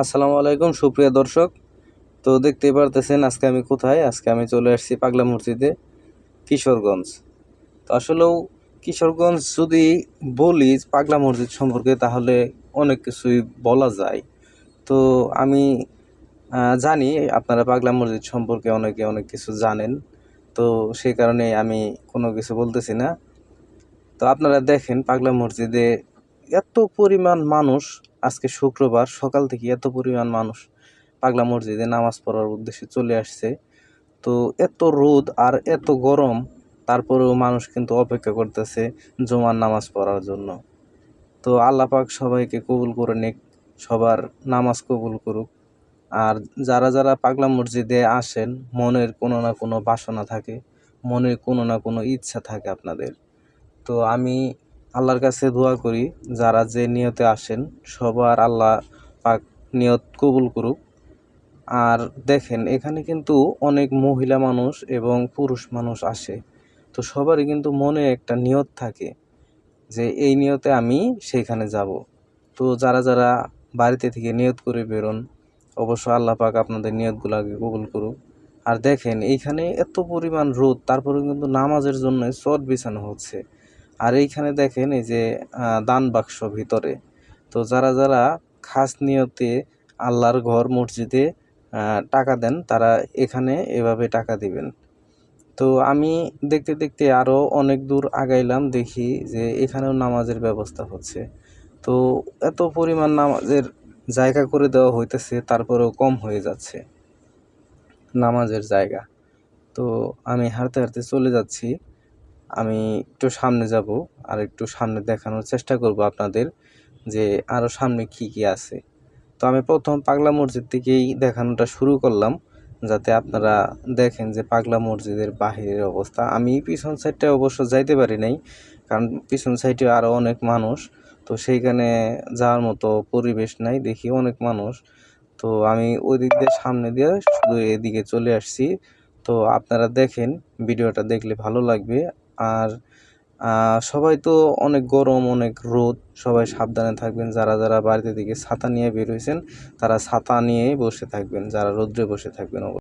আসসালামু আলাইকুম, সুপ্রিয় দর্শক। তো দেখতেই পারতেছেন আজকে আমি কোথায়? আজকে আমি চলে আসছি পাগলা মসজিদে, কিশোরগঞ্জ। তো আসলেও কিশোরগঞ্জ যদি বলি পাগলা মসজিদ সম্পর্কে তাহলে অনেক কিছুই বলা যায়। তো আমি জানি আপনারা পাগলা মসজিদ সম্পর্কে অনেকে অনেক কিছু জানেন। তো সেই কারণে আমি কোনো কিছু বলতেছি না। তো আপনারা দেখেন পাগলা মসজিদে এত পরিমাণ মানুষ আজকে শুক্রবার সকাল থেকে এত পরিমাণ মানুষ পাগলা মসজিদে নামাজ পড়ার উদ্দেশ্যে চলে আসছে। তো এত রোদ আর এত গরম, তারপরেও মানুষ কিন্তু অপেক্ষা করতেছে জুমার নামাজ পড়ার জন্য। তো আল্লাহ পাক সবাইকে কবুল করে নিক, সবার নামাজ কবুল করুক। আর যারা যারা পাগলা মসজিদে আসেন, মনের কোনো না কোনো বাসনা থাকে, মনের কোনো না কোনো ইচ্ছা থাকে আপনাদের। তো আমি আল্লাহর কাছে দোয়া করি, যারা যে নিয়তে আসেন, সবার আল্লাহ পাক নিয়ত কবুল করুক। আর দেখেন, এখানে কিন্তু অনেক মহিলা মানুষ এবং পুরুষ মানুষ আসে। তো সবারই কিন্তু মনে একটা নিয়ত থাকে যে, এই নিয়তে আমি সেইখানে যাব। তো যারা যারা বাড়িতে থেকে নিয়ত করে বেরোন অবশ্য আল্লাহ পাক আপনাদের নিয়তগুলোকে কবুল করুক। আর দেখেন, এইখানে এত পরিমাণ রোদ তারপরে কিন্তু নামাজের জন্য চট বিছানো হচ্ছে। আর এইখানে দেখেন এই যে দান বাক্স ভিতরে। তো যারা যারা খাস নিয়তে আল্লাহর ঘর, মসজিদে টাকা দেন, তারা এখানে এভাবে টাকা দিবেন। তো আমি দেখতে দেখতে আরও অনেক দূর আগাইলাম, দেখি যে এখানেও নামাজের ব্যবস্থা হচ্ছে। তো এত পরিমাণ নামাজের জায়গা করে দেওয়া হইতেছে, তারপরেও কম হয়ে যাচ্ছে নামাজের জায়গা। তো আমি হাঁটতে হাঁটতে চলে যাচ্ছি। আমি একটু সামনে যাব আর একটু সামনে দেখানোর চেষ্টা করব আপনাদের যে আরও সামনে কি কি আছে। তো আমি প্রথম পাগলা মসজিদ থেকেই দেখানোটা শুরু করলাম, যাতে আপনারা দেখেন যে পাগলা মসজিদের বাহিরের অবস্থা। আমি পিছন সাইডটা অবশ্য যাইতে পারি নাই, কারণ পিছন সাইডে আরও অনেক মানুষ, তো সেইখানে যাওয়ার মতো পরিবেশ নাই, দেখি অনেক মানুষ। তো আমি ওই দিক দিয়ে সামনে দিয়ে শুধু এদিকে চলে আসছি। তো আপনারা দেখেন, ভিডিওটা দেখলে ভালো লাগবে। আর সবাই তো অনেক গরম, অনেক রোদ, সবাই সাবধানে থাকবেন। যারা যারা বাড়িতে দিকে ছাতা নিয়ে বের হয়েছেন, তারা ছাতা নিয়েই বসে থাকবেন, যারা রোদ্রে বসে থাকবেন।